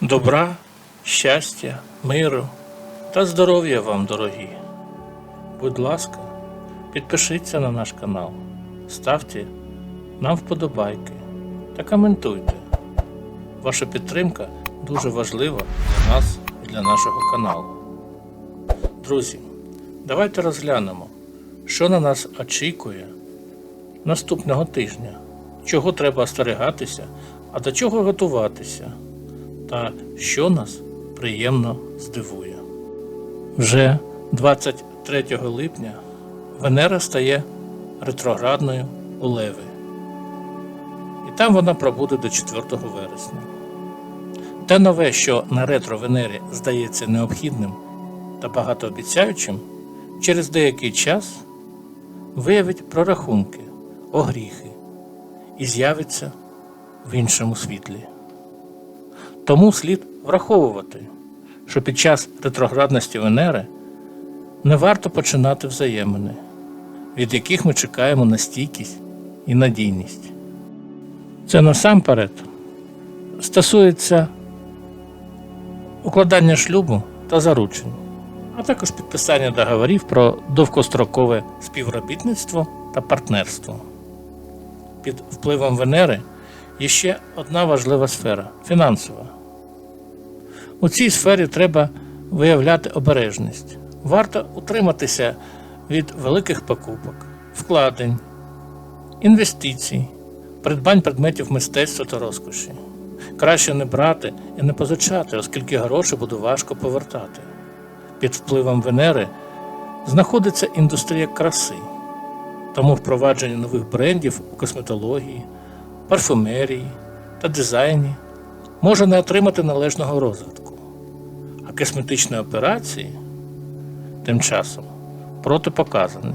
Добра, щастя, миру та здоров'я вам, дорогі. Будь ласка, підпишіться на наш канал, ставте нам вподобайки та коментуйте. Ваша підтримка дуже важлива для нас і для нашого каналу. Друзі, давайте розглянемо, що на нас очікує наступного тижня, чого треба остерігатися, а до чого готуватися, та що нас приємно здивує. Вже 23 липня Венера стає ретроградною у Леви. І там вона пробуде до 4 вересня. Те нове, що на ретро Венері здається необхідним та багатообіцяючим, через деякий час виявить прорахунки, огріхи і з'явиться в іншому світлі. Тому слід враховувати, що під час ретроградності Венери не варто починати взаємини, від яких ми чекаємо на стійкість і надійність. Це насамперед стосується укладання шлюбу та заручень, а також підписання договорів про довгострокове співробітництво та партнерство. Під впливом Венери є ще одна важлива сфера фінансова. У цій сфері треба виявляти обережність. Варто утриматися від великих покупок, вкладень, інвестицій, придбань предметів мистецтва та розкоші. Краще не брати і не позичати, оскільки гроші буде важко повертати. Під впливом Венери знаходиться індустрія краси, тому впровадження нових брендів у косметології, парфумерії та дизайні може не отримати належного розвитку, а косметичні операції тим часом протипоказані.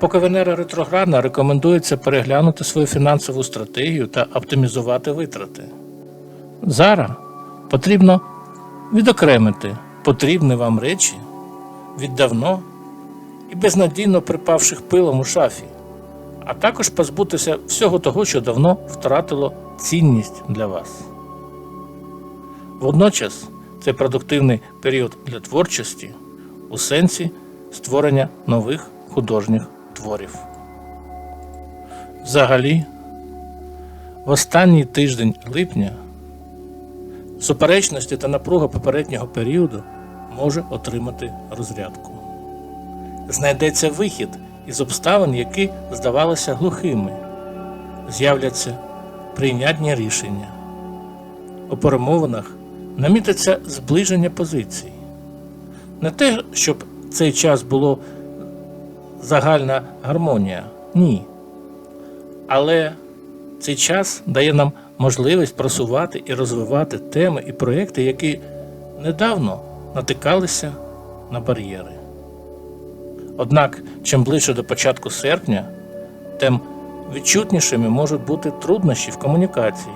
Поки Венера ретроградна, рекомендується переглянути свою фінансову стратегію та оптимізувати витрати. Зараз потрібно відокремити потрібні вам речі від давно і безнадійно припавших пилом у шафі, а також позбутися всього того, що давно втратило цінність для вас. Водночас це продуктивний період для творчості у сенсі створення нових художніх творів. Взагалі, в останній тиждень липня суперечності та напруга попереднього періоду може отримати розрядку. Знайдеться вихід із обставин, які здавалися глухими, з'являться прийнятні рішення. У перемовинах намітиться зближення позицій. Не те, щоб цей час було загальна гармонія. Ні. Але цей час дає нам можливість просувати і розвивати теми і проекти, які недавно натикалися на бар'єри. Однак, чим ближче до початку серпня, тим відчутнішими можуть бути труднощі в комунікації,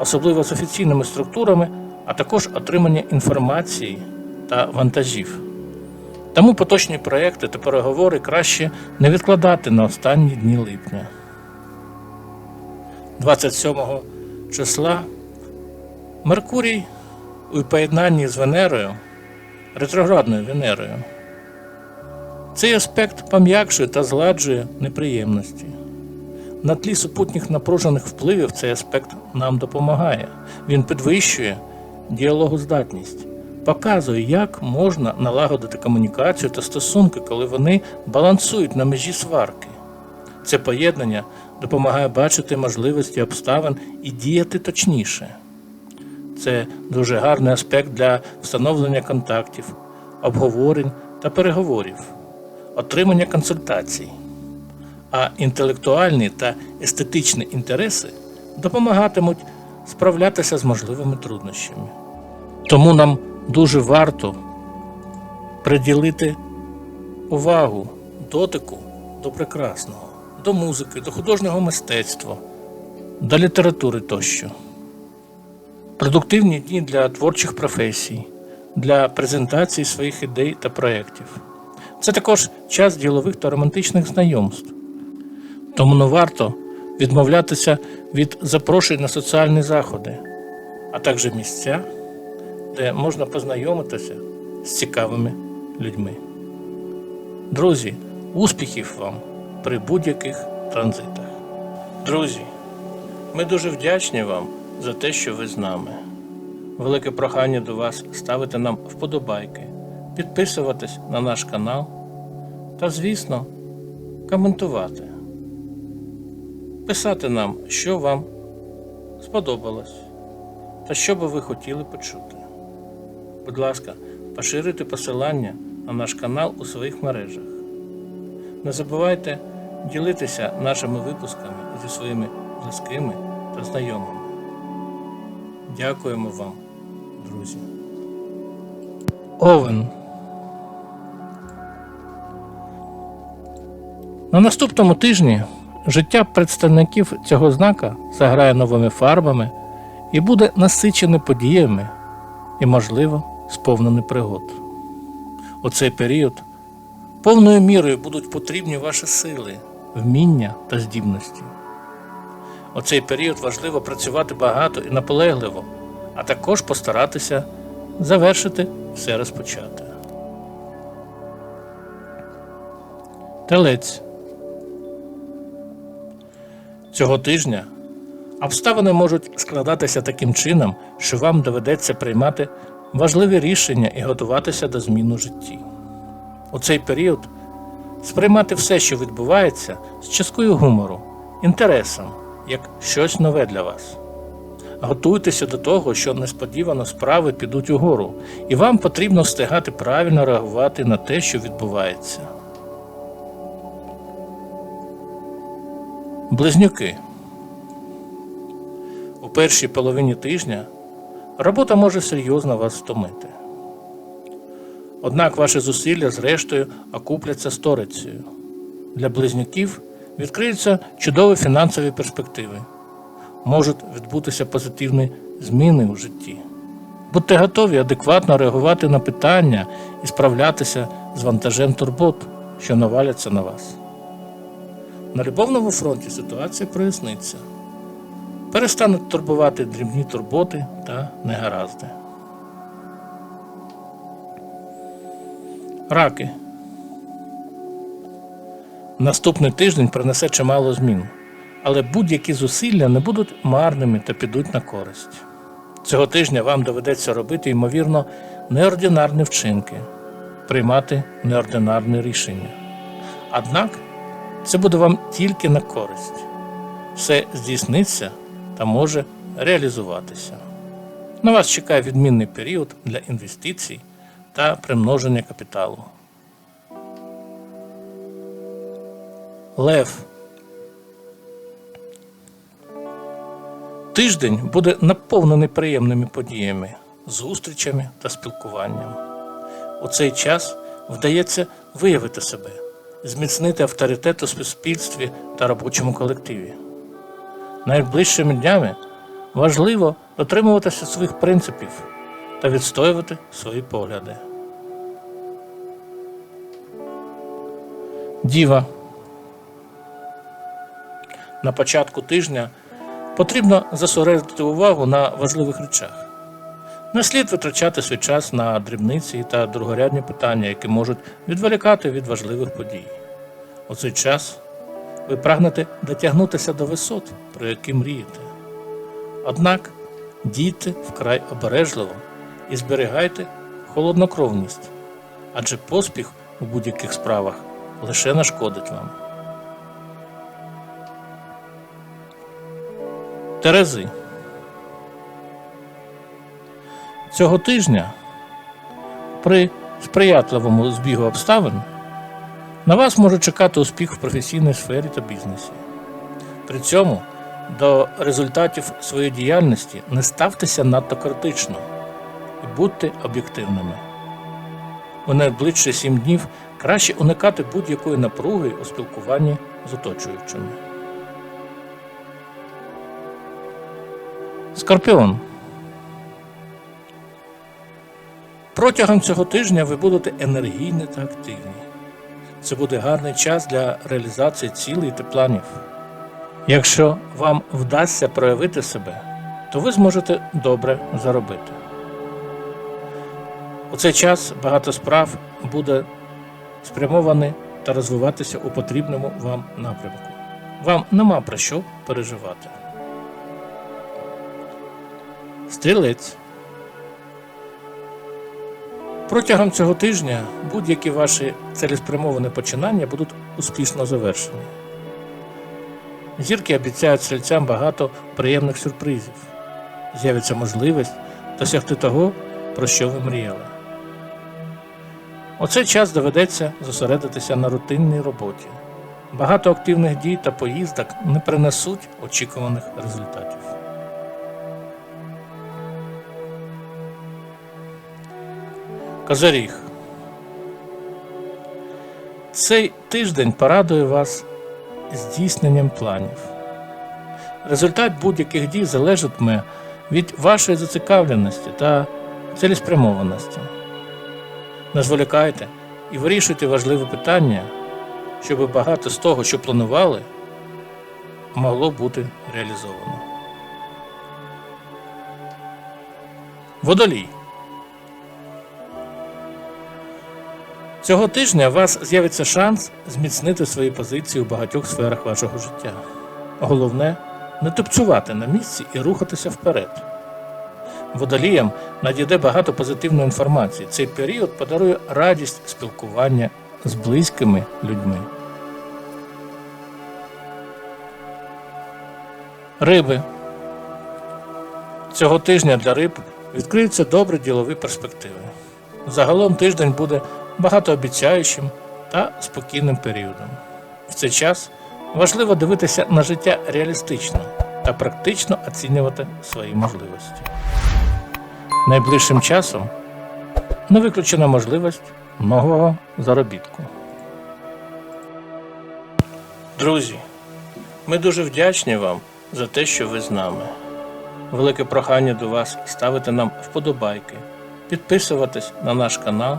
особливо з офіційними структурами, а також отримання інформації та вантажів. Тому поточні проекти та переговори краще не відкладати на останні дні липня. 27 числа Меркурій у поєднанні з Венерою, ретроградною Венерою. Цей аспект пом'якшує та згладжує неприємності. На тлі супутніх напружених впливів цей аспект нам допомагає. Він підвищує діалогоздатність, показує, як можна налагодити комунікацію та стосунки, коли вони балансують на межі сварки. Це поєднання допомагає бачити можливості обставин і діяти точніше. Це дуже гарний аспект для встановлення контактів, обговорень та переговорів, отримання консультацій. А інтелектуальні та естетичні інтереси допомагатимуть справлятися з можливими труднощами. Тому нам дуже варто приділити увагу дотику до прекрасного, до музики, до художнього мистецтва, до літератури тощо. Продуктивні дні для творчих професій, для презентації своїх ідей та проєктів. Це також час ділових та романтичних знайомств. Тому не варто відмовлятися від запрошень на соціальні заходи, а також місця, де можна познайомитися з цікавими людьми. Друзі, успіхів вам при будь-яких транзитах. Друзі, ми дуже вдячні вам за те, що ви з нами. Велике прохання до вас ставити нам вподобайки, підписуватись на наш канал та, звісно, коментувати. Писати нам, що вам сподобалось та що би ви хотіли почути. Будь ласка, поширюйте посилання на наш канал у своїх мережах. Не забувайте ділитися нашими випусками зі своїми близькими та знайомими. Дякуємо вам, друзі. Овен. На наступному тижні життя представників цього знака заграє новими фарбами і буде насичене подіями і, можливо, сповнене пригод. У цей період повною мірою будуть потрібні ваші сили, вміння та здібності. У цей період важливо працювати багато і наполегливо, а також постаратися завершити все розпочати. Телець. Цього тижня обставини можуть складатися таким чином, що вам доведеться приймати важливі рішення і готуватися до змін у житті. У цей період сприймати все, що відбувається, з часткою гумору, інтересом, як щось нове для вас. Готуйтеся до того, що несподівано справи підуть угору, і вам потрібно встигати правильно реагувати на те, що відбувається. Близнюки. У першій половині тижня робота може серйозно вас втомити. Однак ваші зусилля зрештою окупляться сторицею. Для близнюків відкриються чудові фінансові перспективи. Можуть відбутися позитивні зміни у житті. Будьте готові адекватно реагувати на питання і справлятися з вантажем турбот, що наваляться на вас. На любовному фронті ситуація проясниться. Перестануть турбувати дрібні турботи та негаразди. Раки. Наступний тиждень принесе чимало змін, але будь-які зусилля не будуть марними та підуть на користь. Цього тижня вам доведеться робити, ймовірно, неординарні вчинки, приймати неординарні рішення. Однак це буде вам тільки на користь. Все здійсниться та може реалізуватися. На вас чекає відмінний період для інвестицій та примноження капіталу. Лев. Тиждень буде наповнений приємними подіями, зустрічами та спілкуванням. У цей час вдається виявити себе, зміцнити авторитет у суспільстві та робочому колективі. Найближчими днями важливо дотримуватися своїх принципів та відстоювати свої погляди. Діва. На початку тижня потрібно зосередити увагу на важливих речах. Не слід витрачати свій час на дрібниці та другорядні питання, які можуть відволікати від важливих подій. У цей час ви прагнете дотягнутися до висот, про які мрієте. Однак дійте вкрай обережливо і зберігайте холоднокровність, адже поспіх у будь-яких справах лише нашкодить вам. Терези. Цього тижня при сприятливому збігу обставин на вас може чекати успіх в професійній сфері та бізнесі. При цьому до результатів своєї діяльності не ставтеся надто критично і будьте об'єктивними. У найближчі сім днів краще уникати будь-якої напруги у спілкуванні з оточуючими. Скорпіон. Протягом цього тижня ви будете енергійні та активні. Це буде гарний час для реалізації цілей та планів. Якщо вам вдасться проявити себе, то ви зможете добре заробити. У цей час багато справ буде спрямовані та розвиватися у потрібному вам напрямку. Вам нема про що переживати. Стрілець. Протягом цього тижня будь-які ваші цілеспрямовані починання будуть успішно завершені. Зірки обіцяють стрільцям багато приємних сюрпризів. З'явиться можливість досягти того, про що ви мріяли. У цей час доведеться зосередитися на рутинній роботі. Багато активних дій та поїздок не принесуть очікуваних результатів. Козиріг. Цей тиждень порадує вас здійсненням планів. Результат будь-яких дій залежатиме від вашої зацікавленості та цілеспрямованості. Не зволікайте і вирішуйте важливі питання, щоб багато з того, що планували, могло бути реалізовано. Водолій. Цього тижня у вас з'явиться шанс зміцнити свої позиції у багатьох сферах вашого життя. Головне не тупцювати на місці і рухатися вперед. Водоліям надійде багато позитивної інформації. Цей період подарує радість спілкування з близькими людьми. Риби. Цього тижня для риб відкриються добрі ділові перспективи. Загалом тиждень буде багатообіцяючим та спокійним періодом. В цей час важливо дивитися на життя реалістично та практично оцінювати свої можливості. Найближчим часом не виключена можливість нового заробітку. Друзі, ми дуже вдячні вам за те, що ви з нами. Велике прохання до вас ставити нам вподобайки, підписуватись на наш канал